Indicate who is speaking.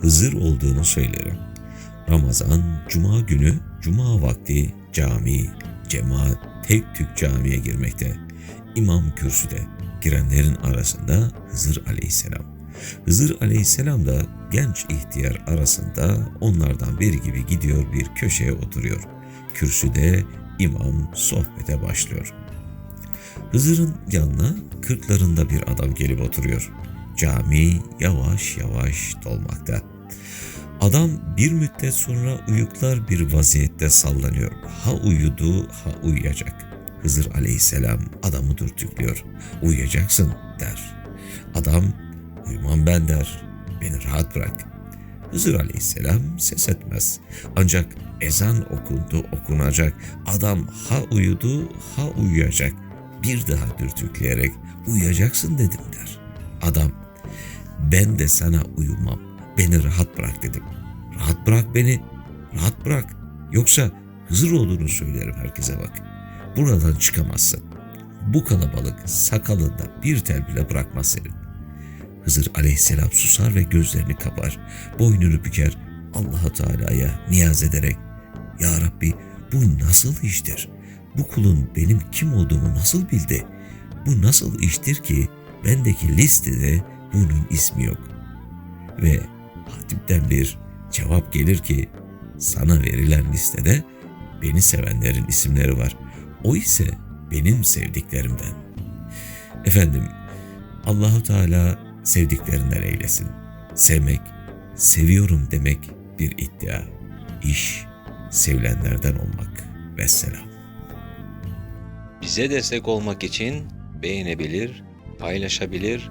Speaker 1: Hızır olduğunu söylerim. Ramazan, cuma günü, cuma vakti cami, cemaat tek tük camiye girmekte. İmam kürsüde, girenlerin arasında Hızır aleyhisselam. Hızır aleyhisselam da genç ihtiyar arasında onlardan biri gibi gidiyor bir köşeye oturuyor. Kürsüde imam sohbete başlıyor. Hızır'ın yanına kırklarında bir adam gelip oturuyor. Cami yavaş yavaş dolmakta. Adam bir müddet sonra uyuklar bir vaziyette sallanıyor. Ha uyudu ha uyuyacak. Hızır aleyhisselam adamı dürtüklüyor. Uyuyacaksın der. Adam uyumam ben der. Beni rahat bırak. Hızır aleyhisselam ses etmez. Ancak ezan okundu okunacak. Adam ha uyudu ha uyuyacak. Bir daha dürtükleyerek uyuyacaksın dedim der. Adam ben de sana uyumam. Beni rahat bırak dedim. Rahat bırak beni. Rahat bırak. Yoksa Hızır olduğunu söylerim herkese bak. Buradan çıkamazsın. Bu kalabalık sakalında bir tel bile bırakmaz senin. Hızır aleyhisselam susar ve gözlerini kapar. Boynunu büker. allah Teala'ya niyaz ederek Ya Rabbi bu nasıl iştir? Bu kulun benim kim olduğumu nasıl bildi? Bu nasıl iştir ki bendeki listede bunun ismi yok? Ve hatipten bir cevap gelir ki sana verilen listede beni sevenlerin isimleri var. O ise benim sevdiklerimden. Efendim Allahu Teala sevdiklerinden eylesin. Sevmek, seviyorum demek bir iddia. İş, sevilenlerden olmak. Vesselam.
Speaker 2: Bize destek olmak için beğenebilir, paylaşabilir,